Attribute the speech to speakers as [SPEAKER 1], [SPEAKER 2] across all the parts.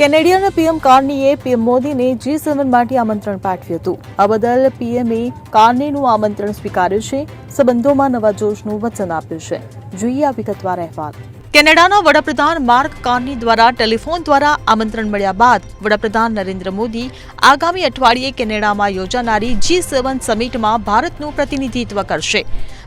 [SPEAKER 1] Canadian PM કાર્નીએ PM મોદીને જી સેવન માટે આમંત્રણ પાઠવ્યું હતું. આ બદલ પીએમએ કાર્નીનું આમંત્રણ સ્વીકાર્યું છે. સંબંધોમાં નવા જોશનું વચન આપ્યું છે. જોઈએ આ વિગતવાર અહેવાલ. કેનેડાના વડાપ્રધાન માર્ક કાર્ની દ્વારા ટેલિફોન દ્વારા આમંત્રણ મળ્યા બાદ વડાપ્રધાન નરેન્દ્ર મોદી આગામી અઠવાડિયે કેનેડામાં યોજાનારી જી સેવન સમિટમાં ભારતનું પ્રતિનિધિત્વ કરશે.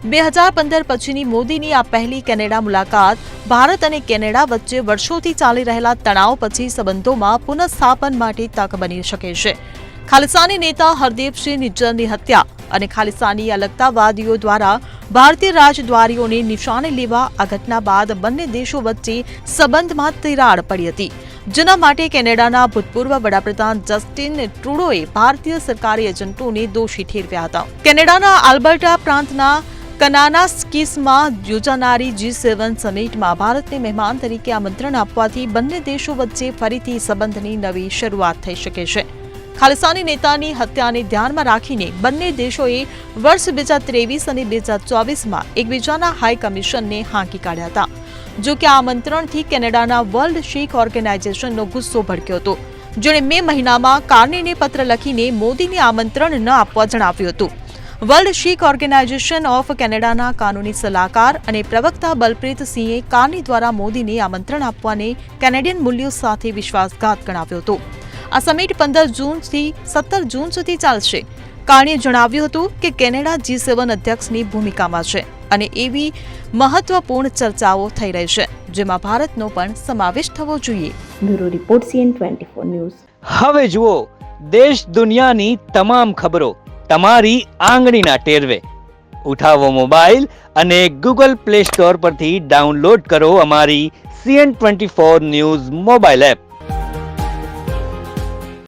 [SPEAKER 1] બે હજાર પંદર પછીની મોદીની આ પહેલી કેનેડા મુલાકાત ભારત અને કેનેડા વચ્ચે વર્ષોથી ચાલી રહેલા તણાવ પછી સંબંધોમાં પુનઃસ્થાપન માટે તક બની શકે છે. ખાલિસ્તાની નેતા હરદીપસિંહ નિજ્જરની હત્યા અને ખાલિસ્તાની અલગતાવાદીઓ દ્વારા ભારતીય રાજદ્વારીઓને નિશાને લેવા આ ઘટના બાદ બંને દેશો વચ્ચે સંબંધમાં તિરાડ પડી હતી. જેના માટે કેનેડાના ભૂતપૂર્વ વડાપ્રધાન જસ્ટિન ટ્રુડોએ ભારતીય સરકારી એજન્ટોને દોષી ઠેરવ્યા હતા. કેનેડાના આલ્બર્ટા પ્રાંતના કનાનાસ્કિસમાં યોજાનારી જી સેવન સમિટમાં ભારતને મહેમાન તરીકે આમંત્રણ આપવાથી બંને દેશો વચ્ચે ફરીથી સંબંધની નવી શરૂઆત થઈ શકે છે. ખાલિસ્તાની નેતાની હત્યાને ધ્યાનમાં રાખીને બંને દેશોએ વર્ષ બે હજાર ત્રેવીસ અને બે હજાર ચોવીસમાં એકબીજાના હાઈ કમિશનને હાંકી કાઢ્યા હતા. જો કે આ આમંત્રણથી કેનેડાના વર્લ્ડ શીખ ઓર્ગેનાઇઝેશનનો ગુસ્સો ભડક્યો હતો. જેણે મે મહિનામાં કાર્નેને પત્ર લખીને મોદીને આમંત્રણ ન આપવા જણાવ્યું હતું. વર્લ્ડ શીખ ઓર્ગેનાઇઝેશન ઓફ કેનેડાના કાનૂની સલાહકાર અને પ્રવક્તા બલપ્રીત સિંહે કાર્ની દ્વારા મોદીને આમંત્રણ આપવાને કેનેડિયન મૂલ્યો સાથે વિશ્વાસઘાત ગણાવ્યો હતો. આ સમિટ પંદર જૂનથી સત્તર જૂન સુધી ચાલશે. કાણીએ જણાવ્યું હતું કે કેનેડા જી સેવન અધ્યક્ષની ભૂમિકામાં છે અને એવી મહત્વપૂર્ણ ચર્ચાઓ થઈ રહી છે જેમાં ભારતનો પણ સમાવેશ થવો જોઈએ.
[SPEAKER 2] Bureau report CN twenty four news.
[SPEAKER 3] હવે જુઓ દેશ દુનિયાની તમામ ખબરો તમારી આંગળીના ટેરવે. ઉઠાવો મોબાઈલ અને ગૂગલ પ્લે સ્ટોર પરથી ડાઉનલોડ કરો અમારી CN twenty four news mobile app.